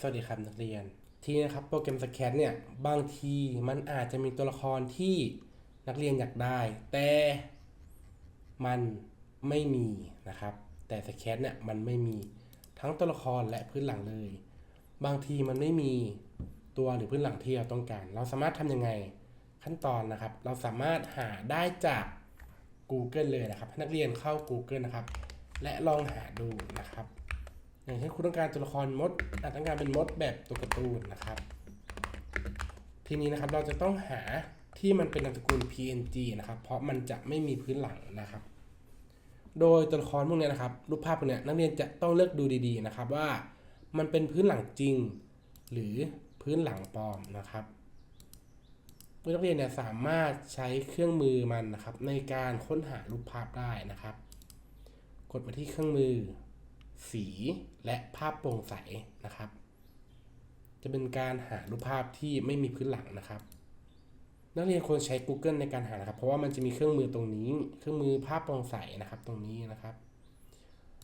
สวัสดีครับนักเรียน ทีนี้นะครับโปรแกรมสแค t เนี่ยบางทีมันอาจจะมีตัวละครที่นักเรียนอยากได้ แต่มันไม่มีนะครับ แต่สแค t เนี่ยมันไม่มีทั้งตัวละครและพื้นหลังเลย บางทีมันไม่มีตัวหรือพื้นหลังที่เราต้องการ เราสามารถทำยังไงขั้นตอนนะครับ เราสามารถหาได้จาก Google เลยนะครับให้นักเรียนเข้า Google นะครับ และลองหาดูนะครับ อย่างเช่นคุณต้องการตัวละครมดอาจต้องการเป็นมดแบบตัวการ์ตูนนะครับ ทีนี้นะครับเราจะต้องหาที่มันเป็นนามสกุล PNG นะครับ เพราะมันจะไม่มีพื้นหลังนะครับ โดยตัวละครพวกนี้นะครับ รูปภาพพวกนี้นักเรียนจะต้องเลือกดูดีๆนะครับว่ามันเป็นพื้นหลังจริง หรือพื้นหลังปลอมนะครับนักเรียนเนี่ยสามารถใช้เครื่องมือมันนะครับ ในการค้นหารูปภาพได้นะครับ กดมาที่เครื่องมือ สีและภาพโปร่งใสนะครับ จะเป็นการหารูปภาพที่ไม่มีพื้นหลังนะครับ นักเรียนควรใช้ Google ในการหานะครับ เพราะว่ามันจะมีเครื่องมือตรงนี้ เครื่องมือภาพโปร่งใสนะครับ ตรงนี้นะครับ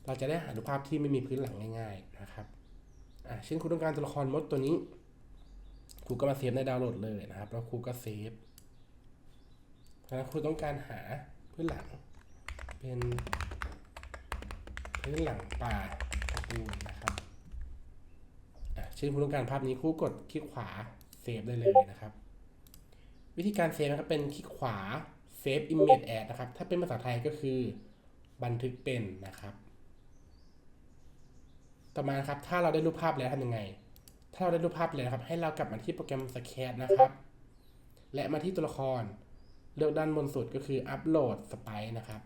เราจะได้หารูปภาพที่ไม่มีพื้นหลังง่าย ๆนะครับอะเช่นคุณต้องการตัวละครมดตัวนี้ครูก็มาเซฟในดาวน์โหลดเลยนะครับ แล้วครูก็เซฟเพราะฉะนั้นครูต้องการหาพื้นหลังเป็น พื้นหลังป่ากูนนะครับชื่อผู้ต้องการภาพนี้ครูกดคลิกขวาเซฟได้เลยนะครับ วิธีการเซฟนะครับเป็นคลิกขวา Save Image As นะครับ ถ้าเป็นภาษาไทยก็คือบันทึกเป็นนะครับ ต่อมาครับถ้าเราได้รูปภาพแล้วทำยังไง ถ้าเราได้รูปภาพแล้วครับ ให้เรากลับมาที่โปรแกรม Sketch นะครับ และมาที่ตัวละครเลือกด้านบนสุดก็คือ Upload Sprite นะครับ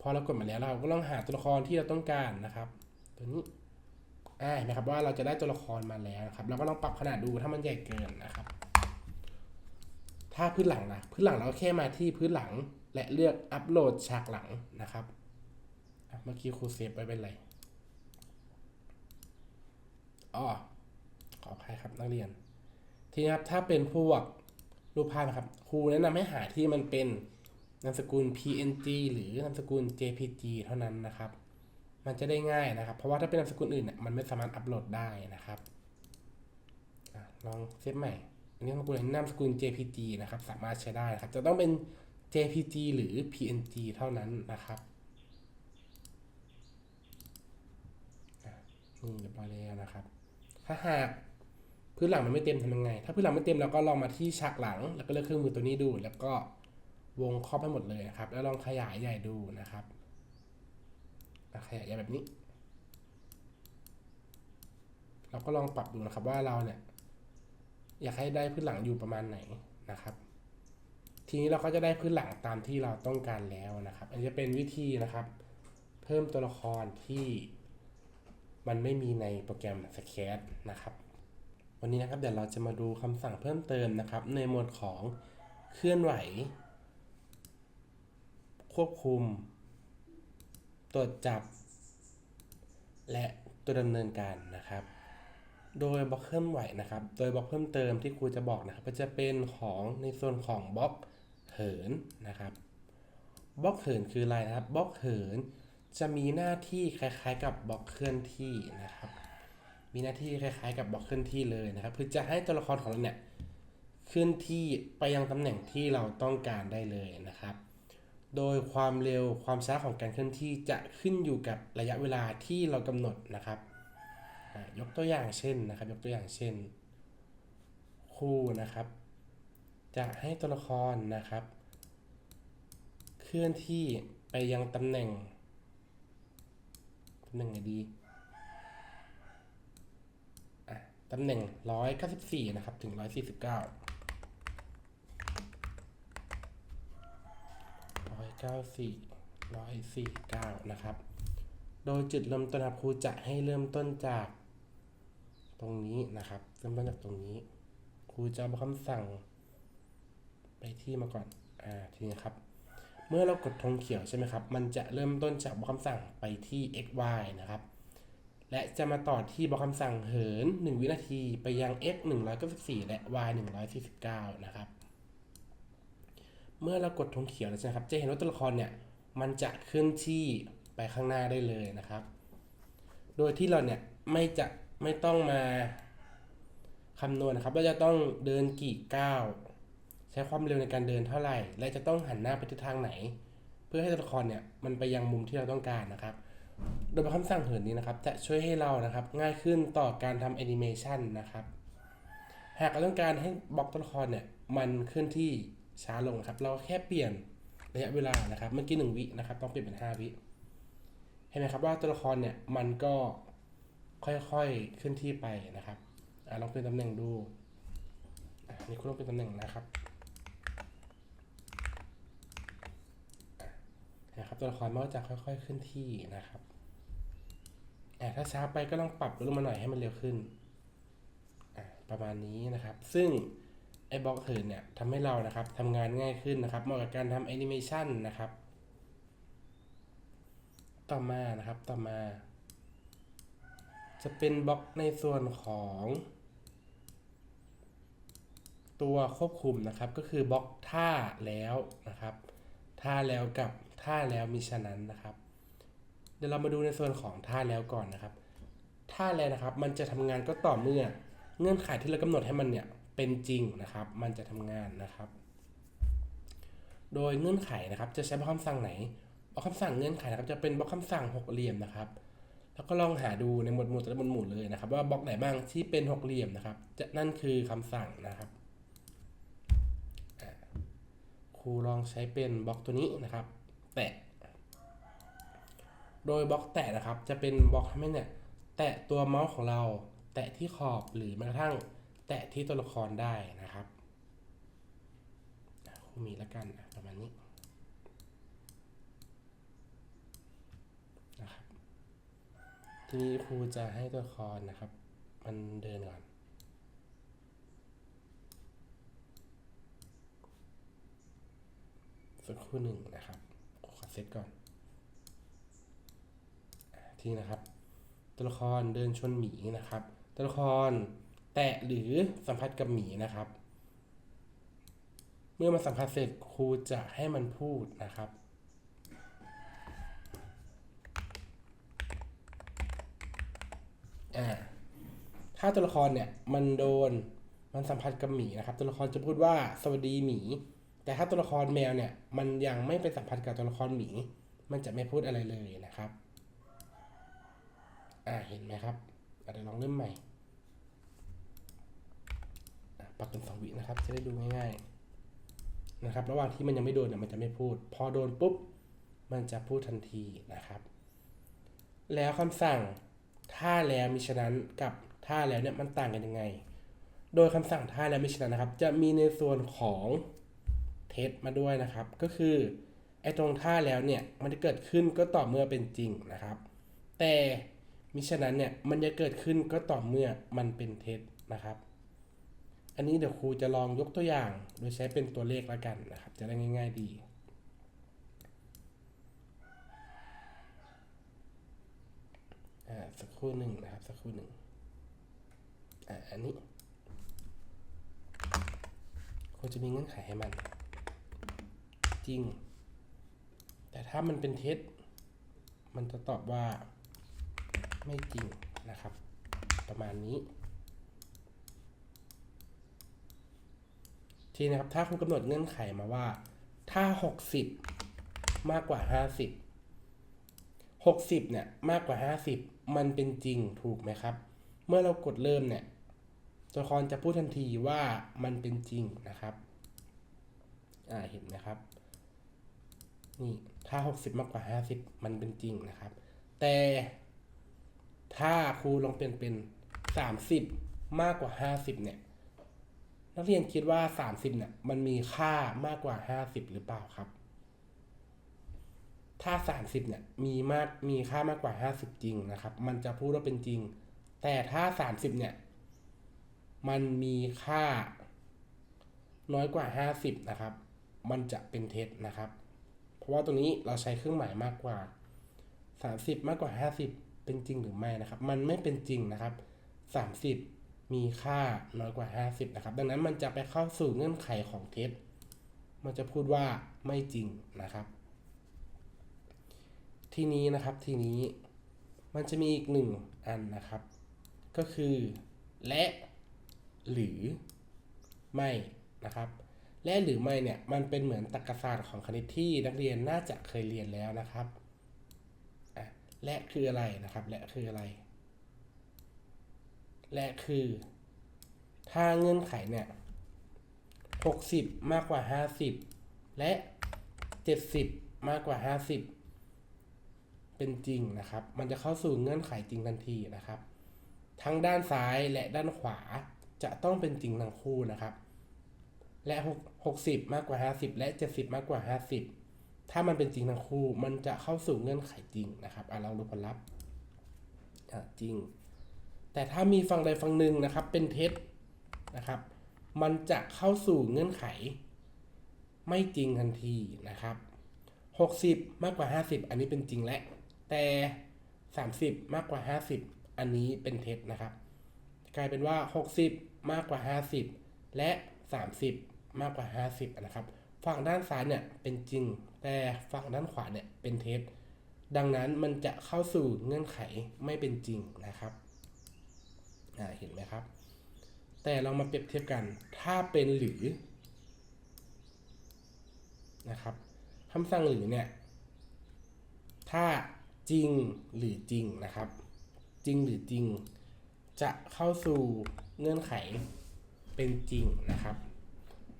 พอเรากดมาแล้วเราก็ต้องหาตัวละครที่เราต้องการนะครับตัวนี้อ่าเห็นไหมครับว่าเราจะได้ตัวละครมาแล้วครับเราก็ลองปรับขนาดดูถ้ามันใหญ่เกินนะครับ ถ้าพื้นหลังนะพื้นหลังเราแค่มาที่พื้นหลังและเลือกอัปโหลดฉากหลังนะครับเมื่อกี้ครูเซฟไปเป็นไรอ๋อขออภัยครับนักเรียน ทีนี้ครับถ้าเป็นพวกรูปภาพนะครับครูแนะนำให้หาที่มันเป็น นามสกุล PNG หรือนามสกุล JPG เท่านั้นนะครับ มันจะได้ง่ายนะครับ เพราะว่าถ้าเป็นนามสกุลอื่นเนี่ยมันไม่สามารถอัปโหลดได้นะครับอลองเซฟใหม่ อันนี้นามสกุลนามสกุล JPG นะครับ สามารถใช้ได้ครับ จะต้องเป็น JPG หรือ PNG เท่านั้นนะครับนี่เรียบร้อยแล้วนะครับ ถ้าหากพื้นหลังมันไม่เต็มทำยังไง ถ้าพื้นหลังไม่เต็มเราก็ลองมาที่ฉากหลัง แล้วก็เลือกเครื่องมือตัวนี้ดู แล้วก็ วงครอบให้หมดเลยนะครับ แล้วลองขยายใหญ่ดูนะครับขยายใหญ่แบบนี้ เราก็ลองปรับดูนะครับว่าเราเนี่ย อยากให้ได้พื้นหลังอยู่ประมาณไหนนะครับ ทีนี้เราก็จะได้พื้นหลังตามที่เราต้องการแล้วนะครับ อันนี้จะเป็นวิธีนะครับ เพิ่มตัวละครที่มันไม่มีในโปรแกรม Sketch นะครับ วันนี้นะครับเดี๋ยวเราจะมาดูคำสั่งเพิ่มเติมนะครับ ในหมวดของเคลื่อนไหว ควบคุม ตรวจจับ และตัวดำเนินการนะครับ โดยบล็อกเคลื่อนไหวนะครับ โดยบล็อกเพิ่มเติมที่ครูจะบอกนะครับก็จะเป็นของในส่วนของบล็อกเหินนะครับบล็อกเหินคืออะไรนะครับบล็อกเหินจะมีหน้าที่คล้ายๆกับบล็อกเคลื่อนที่นะครับ มีหน้าที่คล้ายๆกับบล็อกเคลื่อนที่เลยนะครับคือจะให้ตัวละครของเราเนี่ยเคลื่อนที่ไปยังตำแหน่งที่เราต้องการได้เลยนะครับ โดยความเร็วความช้าของการเคลื่อนที่จะขึ้นอยู่กับระยะเวลาที่เรากำหนดนะครับยกตัวอย่างเช่นนะครับ ยกตัวอย่างเช่น ครูนะครับ จะให้ตัวละครนะครับ เคลื่อนที่ไปยังตำแหน่งตำแหน่งไหนดีตำแหน่ง 194 นะครับ ถึง 149 ร้อยเก้าสี่ร้อยสี่เก้านะครับ โดยจุดเริ่มต้นครับครูจะให้เริ่มต้นจากตรงนี้นะครับ เริ่มต้นจากตรงนี้ ครูจะเอาคำสั่ง ไปที่มาก่อน อ่า ทีนี้ครับ เมื่อเรากดธงเขียวใช่ไหมครับ มันจะเริ่มต้นจากบล็อกคำสั่งไปที่ x y นะครับ และจะมาต่อที่บล็อกคำสั่งเหิน 1 วินาทีไปยัง x 194และ y 149 นะครับ เมื่อเรากดธงเขียวแล้วใช่ไหมครับ จะเห็นว่าตัวละครเนี่ยมันจะเคลื่อนที่ไปข้างหน้าได้เลยนะครับ โดยที่เราเนี่ยไม่จะไม่ต้องมาคำนวณนะครับว่าจะต้องเดินกี่ก้าวใช้ความเร็วในการเดินเท่าไหร่ และจะต้องหันหน้าไปทิศทางไหน เพื่อให้ตัวละครเนี่ยมันไปยังมุมที่เราต้องการนะครับ โดยคำสั่งเหินนี้นะครับ จะช่วยให้เรานะครับง่ายขึ้นต่อการทำแอนิเมชันนะครับ หากเราต้องการให้บล็อกตัวละครเนี่ยมันเคลื่อนที่ ช้าลงครับ เราแค่เปลี่ยนระยะเวลานะครับ เมื่อกี้หนึ่งวินะครับ ต้องเปลี่ยนเป็นห้าวิ เห็นไหมครับว่าตัวละครเนี่ยมันก็ค่อยๆเคลื่อนที่ไปนะครับอลองเปลี่ยนตำแหน่งดูนี่คุณลองเปลี่ยนตำแหน่งนะครับนะครับตัวละครมันก็จะค่อยๆเคลื่อนที่นะครับถ้าช้าไปก็ลองปรับลงมาหน่อยให้มันเร็วขึ้น ประมาณนี้นะครับ ซึ่ง ไอ้บล็อกเหินเนี่ยทำให้เรานะครับทำงานง่ายขึ้นนะครับเหมาะกับการทำแอนิเมชันนะครับ ต่อมานะครับต่อมา จะเป็นบล็อกในส่วนของตัวควบคุมนะครับก็คือบล็อกท่าแล้วนะครับ ท่าแล้วกับท่าแล้วมิฉะนั้นนะครับ เดี๋ยวเรามาดูในส่วนของท่าแล้วก่อนนะครับ ท่าแล้วนะครับมันจะทำงานก็ต่อเมื่อเงื่อนไขที่เรากำหนดให้มันเนี่ย เป็นจริงนะครับ มันจะทำงานนะครับ โดยเงื่อนไขนะครับจะใช้บล็อกคำสั่งไหนบล็อกคำสั่งเงื่อนไขนะครับ จะเป็นบล็อกคำสั่งหกเหลี่ยมนะครับแล้วก็ลองหาดูในหมวดหมู่แต่ละหมวดหมู่เลยนะครับ ว่าบล็อกไหนบ้างที่เป็นหกเหลี่ยมนะครับ จะนั่นคือคำสั่งนะครับครูลองใช้เป็นบล็อกตัวนี้นะครับ แตะ โดยบล็อกแตะนะครับ จะเป็นบล็อกทำให้เนี่ยแตะตัวเมาส์ของเรา แตะที่ขอบหรือแม้กระทั่ง แตะที่ตัวละครได้นะครับครูมีแล้วกันประมาณนี้นะครับทีนี้ครูจะให้ตัวละครนะครับ มันเดินก่อนสักครู่หนึ่งนะครับขอเซตก่อน ทีนี้นะครับ ตัวละครเดินชนหมีนะครับ ตัวละคร แตะหรือสัมผัสกับหมีนะครับ เมื่อมันสัมผัสเสร็จครูจะให้มันพูดนะครับ อ่า ถ้าตัวละครเนี่ยมันโดนมันสัมผัสกับหมีนะครับ ตัวละครจะพูดว่าสวัสดีหมี แต่ถ้าตัวละครแมวเนี่ยมันยังไม่ไปสัมผัสกับตัวละครหมี มันจะไม่พูดอะไรเลยนะครับ อ่าเห็นไหมครับเดี๋ยวลองเริ่มใหม่ ปรับเป็นสองวินะครับ จะได้ดูง่ายๆนะครับ ระหว่างที่มันยังไม่โดนเนี่ยมันจะไม่พูด พอโดนปุ๊บ มันจะพูดทันทีนะครับ แล้วคำสั่งถ้าแล้วมิฉะนั้นกับถ้าแล้วเนี่ยมันต่างกันยังไง โดยคำสั่งถ้าแล้วมิฉะนั้นนะครับ จะมีในส่วนของเทสมาด้วยนะครับ ก็คือไอ้ตรงท่าแล้วเนี่ยมันจะเกิดขึ้นก็ต่อเมื่อเป็นจริงนะครับ แต่มิฉะนั้นเนี่ยมันจะเกิดขึ้นก็ต่อเมื่อมันเป็นเท็จนะครับ อันนี้เดี๋ยวครูจะลองยกตัวอย่าง โดยใช้เป็นตัวเลขแล้วกันนะครับ จะได้ง่าย ๆ ดีอ่าสักครู่หนึ่งนะครับ สักครู่หนึ่งอ่าอันนี้ครูจะมีเงื่อนไขให้มัน จริง แต่ถ้ามันเป็นเท็จมันจะตอบว่าไม่จริงนะครับ ประมาณนี้ ทีนะครับถ้าคุณกำหนดเงื่อนไขมาว่า ถ้า 60 มากกว่า 50 60เนี่ยมากกว่า 50 มันเป็นจริงถูกไหมครับ เมื่อเรากดเริ่มเนี่ยตัวละครจะพูดทันทีว่ามันเป็นจริงนะครับอ่าเห็นไหมครับนี่ถ้า 60 มากกว่า 50 มันเป็นจริงนะครับ แต่ถ้าครูลองเปลี่ยนเป็น 30 มากกว่า 50 เนี่ย นักเรียนคิดว่า 30เนี่ยมันมีค่ามากกว่า 50 หรือเปล่าครับ ถ้า 30เนี่ยมีมากมีค่ามากกว่า 50 จริงนะครับ มันจะพูดว่าเป็นจริง แต่ถ้า 30เนี่ยมันมีค่าน้อยกว่า 50 นะครับ มันจะเป็นเท็จนะครับ เพราะว่าตรงนี้เราใช้เครื่องหมายมากกว่า 30 มากกว่า 50 เป็นจริงหรือไม่นะครับ มันไม่เป็นจริงนะครับ 30 มีค่าน้อยกว่า 50 นะครับ ดังนั้นมันจะไปเข้าสู่เงื่อนไขของเท็จ มันจะพูดว่าไม่จริงนะครับ ทีนี้นะครับทีนี้มันจะมีอีกหนึ่งอันนะครับ ก็คือ และหรือไม่นะครับ และหรือไม่เนี่ยมันเป็นเหมือนตรรกศาสตร์ของคณิตที่นักเรียนน่าจะเคยเรียนแล้วนะครับและคืออะไรนะครับ และคืออะไร และคือ ถ้าเงื่อนไขเนี่ย60 มากกว่า 50 และ 70 มากกว่า 50 เป็นจริงนะครับ มันจะเข้าสู่เงื่อนไขจริงทันทีนะครับ ทั้งด้านซ้ายและด้านขวาจะต้องเป็นจริงทั้งคู่นะครับ และ 60 มากกว่า 50 และ 70 มากกว่า 50 ถ้ามันเป็นจริงทั้งคู่ มันจะเข้าสู่เงื่อนไขจริงนะครับอะลองดูผลลัพธ์อะจริง แต่ถ้ามีฝั่งใดฝั่งหนึ่งนะครับเป็นเท็จนะครับ มันจะเข้าสู่เงื่อนไข ไม่จริงทันทีนะครับ 60 มากกว่า 50 อันนี้เป็นจริงและแต่ 30 มากกว่า 50 อันนี้เป็นเท็จนะครับ กลายเป็นว่า 60 มากกว่า 50 และ 30 มากกว่า 50 นะครับ ฝั่งด้านซ้ายเนี่ยเป็นจริง แต่ฝั่งด้านขวาเนี่ยเป็นเท็จดังนั้นมันจะเข้าสู่เงื่อนไขไม่เป็นจริงนะครับ เห็นไหมครับ แต่เรามาเปรียบเทียบกัน ถ้าเป็นหรือนะครับคำสั่งหรือเนี่ย ถ้าจริงหรือจริงนะครับ จริงหรือจริง จะเข้าสู่เงื่อนไขเป็นจริงนะครับ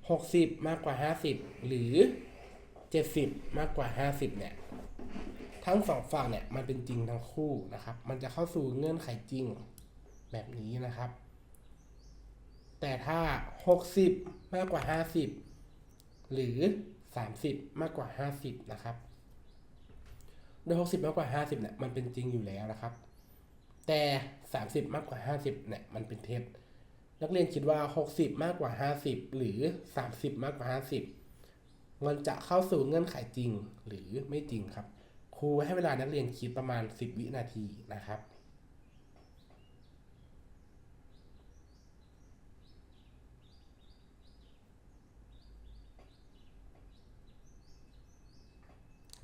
60 มากกว่า 50 หรือ 70 มากกว่า 50 เนี่ย ทั้งสองฝั่งเนี่ย มันเป็นจริงทั้งคู่นะครับ มันจะเข้าสู่เงื่อนไขจริง แบบนี้นะครับ แต่ถ้า 60 มากกว่า 50 หรือ 30 มากกว่า 50 นะครับ โดย 60 มากกว่า 50เนี่ยมันเป็นจริงอยู่แล้วนะครับ แต่ 30 มากกว่า 50เนี่ยมันเป็นเท็จนักเรียนคิดว่า 60 มากกว่า 50 หรือ 30 มากกว่า 50 มันจะเข้าสู่เงื่อนไขจริงหรือไม่จริงครับ ครูให้เวลานักเรียนคิดประมาณ 10 วินาทีนะครับ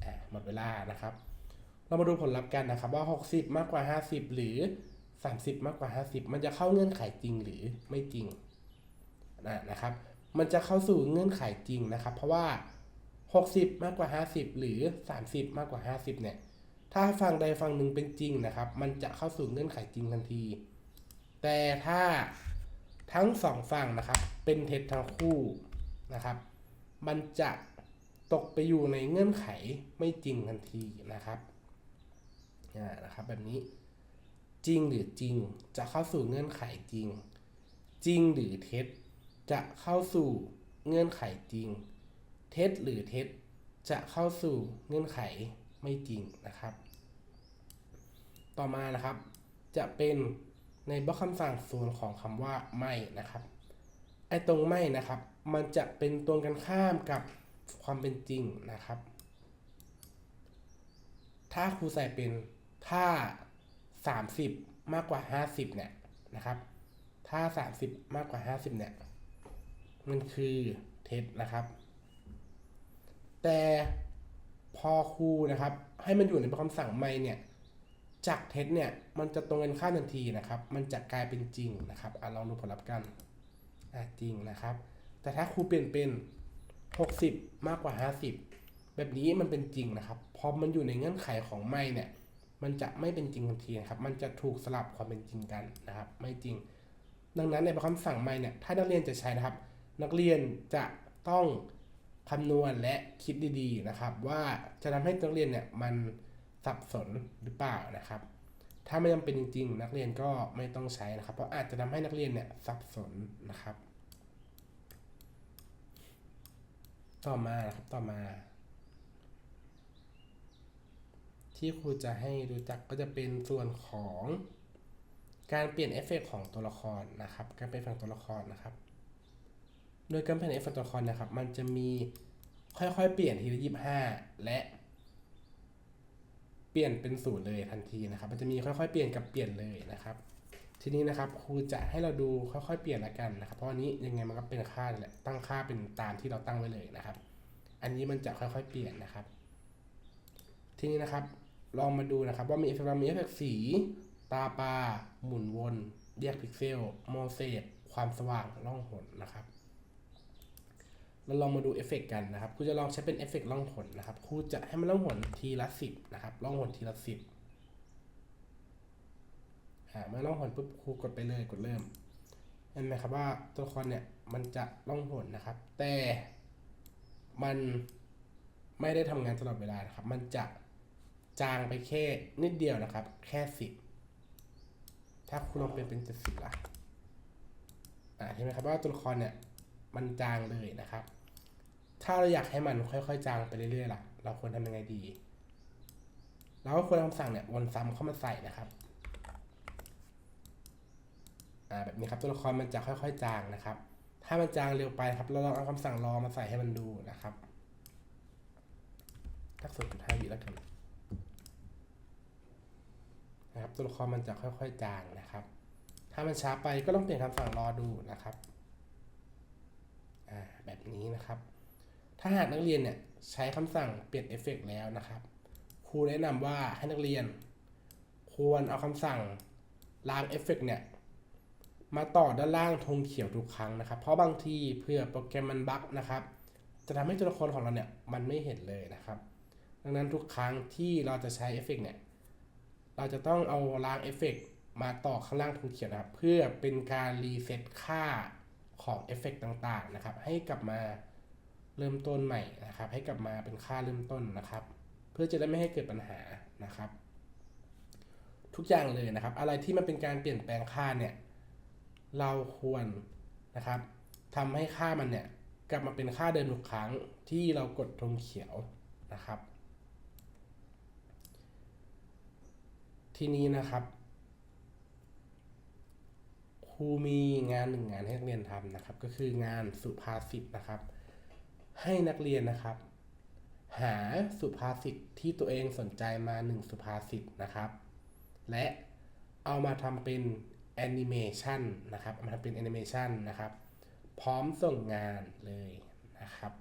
อะ หมดเวลานะครับ เรามาดูผลลัพธ์กันนะครับว่า 60 มากกว่า 50 หรือ 30 มากกว่า 50 มันจะเข้าเงื่อนไขจริงหรือไม่จริงนะนะครับ มันจะเข้าสู่เงื่อนไขจริงนะครับ เพราะว่า 60 มากกว่า 50 หรือ 30 มากกว่า 50 เนี่ย ถ้าฝั่งใดฝั่งหนึ่งเป็นจริงนะครับ มันจะเข้าสู่เงื่อนไขจริงทันที แต่ถ้าทั้งสองฝั่งนะครับ เป็นเท็จทั้งคู่นะครับ มันจะ ตกไปอยู่ในเงื่อนไขไม่จริงทันทีนะครับอ่นะครับแบบนี้จริงหรือจริงจะเข้าสู่เงื่อนไขจริง จริงหรือเท็จจะเข้าสู่เงื่อนไขจริง เท็จหรือเท็จจะเข้าสู่เงื่อนไขไม่จริงนะครับ ต่อมานะครับ จะเป็นในบล็อกคำสั่งส่วนของคำว่าไม่นะครับไอ้ตรงไม่นะครับ มันจะเป็นตรงกันข้ามกับ ความเป็นจริงนะครับ ถ้าครูใส่เป็นถ้า 30 มากกว่า 50 เนี่ยนะครับ ถ้า 30 มากกว่า 50 เนี่ย มันคือเท็จนะครับ แต่พอครูนะครับ ให้มันอยู่ในคำสั่งไม่เนี่ยจากเท็จเนี่ยมันจะตรงกันข้ามทันทีนะครับ มันจะกลายเป็นจริงนะครับอลองดูผลลัพธ์กันจริงนะครับ แต่ถ้าครูเปลี่ยนเป็น 60 มากกว่า 50 แบบนี้มันเป็นจริงนะครับ พอมันอยู่ในเงื่อนไขของไม่เนี่ย มันจะไม่เป็นจริงทันทีนะครับ มันจะถูกสลับความเป็นจริงกันนะครับ ไม่จริง ดังนั้นในคำสั่งไม่เนี่ย ถ้านักเรียนจะใช้นะครับ นักเรียนจะต้องคำนวณและคิดดีๆนะครับ ว่าจะทำให้นักเรียนเนี่ยมันสับสนหรือเปล่านะครับ ถ้าไม่จำเป็นจริงๆ นักเรียนก็ไม่ต้องใช้นะครับ เพราะอาจจะทำให้นักเรียนเนี่ยสับสนนะครับ ต่อมาครับต่อมา ที่ครูจะให้รู้จักก็จะเป็นส่วนของการเปลี่ยนเอฟเฟกต์ของตัวละครนะครับการเปลี่ยนแปลงตัวละครนะครับ โดยการเปลี่ยนเอฟเฟกต์ตัวละครนะครับ มันจะมีค่อยๆ เปลี่ยนทีละยี่ห้าและเปลี่ยนเป็นศูนย์เลยทันทีนะครับ มันจะมีค่อยๆ เปลี่ยนกับเปลี่ยนเลยนะครับ ทีนี้นะครับครูจะให้เราดูค่อยๆ เปลี่ยนละกันนะครับ เพราะอันนี้ยังไงมันก็เป็นค่าแหละตั้งค่าเป็นตามที่เราตั้งไว้เลยนะครับ อันนี้มันจะค่อยๆ เปลี่ยนนะครับ ทีนี้นะครับ ลองมาดูนะครับว่ามีเอฟเฟกต์มีเอฟเฟกต์สี ตาปลาหมุนวนแยกพิกเซลโมเสกความสว่างล่องหนนะครับเราลองมาดูเอฟเฟกต์กันนะครับครูจะลองใช้เป็นเอฟเฟกต์ล่องหนนะครับครูจะให้มันล่องหนทีละสิบนะครับล่องหนทีละสิบ เมื่อล่องหนปุ๊บครูกดไปเลยกดเริ่มเห็นไหมครับว่าตัวละครเนี่ยมันจะล่องหนนะครับ แต่มันไม่ได้ทำงานตลอดเวลานะครับ มันจะจางไปแค่นิดเดียวนะครับ แค่สิบถ้าคุณลองเป็นเป็นเจ็ดสิบละอ่าเห็นไหมครับว่าตัวละครเนี่ยมันจางเลยนะครับ ถ้าเราอยากให้มันค่อยๆ จางไปเรื่อยๆล่ะ เราควรทำยังไงดี เราก็ควรเอาคำสั่งเนี่ยวนซ้ำเข้ามาใส่นะครับ อ่าแบบนี้ครับตัวละครมันจะค่อยๆจางนะครับ ถ้ามันจางเร็วไปครับ เราลองเอาคำสั่งรอมาใส่ให้มันดูนะครับทักศูนย์จุดห้าวิแล้วกันนะครับตัวละครมันจะค่อยๆจางนะครับ ถ้ามันช้าไปก็ต้องเปลี่ยนคำสั่งรอดูนะครับอ่าแบบนี้นะครับ ถ้าหากนักเรียนเนี่ยใช้คำสั่งเปลี่ยนเอฟเฟกต์แล้วนะครับ ครูแนะนำว่าให้นักเรียน ควรเอาคำสั่งล้างเอฟเฟกต์เนี่ย มาต่อด้านล่างธงเขียวทุกครั้งนะครับ เพราะบางทีเพื่อโปรแกรมมันบั๊กนะครับ จะทำให้ตัวละครของเราเนี่ยมันไม่เห็นเลยนะครับ ดังนั้นทุกครั้งที่เราจะใช้เอฟเฟกต์เนี่ย เราจะต้องเอาลางเอฟเฟกต์มาต่อข้างล่างธงเขียวนะครับ เพื่อเป็นการรีเซ็ตค่าของเอฟเฟกต์ต่างๆนะครับ ให้กลับมาเริ่มต้นใหม่นะครับ ให้กลับมาเป็นค่าเริ่มต้นนะครับ เพื่อจะได้ไม่ให้เกิดปัญหานะครับ ทุกอย่างเลยนะครับ อะไรที่มันเป็นการเปลี่ยนแปลงค่าเนี่ย เราควรนะครับทำให้ค่ามันเนี่ยกลับมาเป็นค่าเดิมทุกครั้งที่เรากดธงเขียวนะครับ ทีนี้นะครับครูมีงานหนึ่งงานให้นักเรียนทำนะครับ ก็คืองานสุภาษิตนะครับ ให้นักเรียนนะครับ หาสุภาษิตที่ตัวเองสนใจมาหนึ่งสุภาษิตนะครับ และเอามาทำเป็น แอนิเมชันนะครับมาทำเป็นแอนิเมชันนะครับ พร้อมส่งงานเลยนะครับ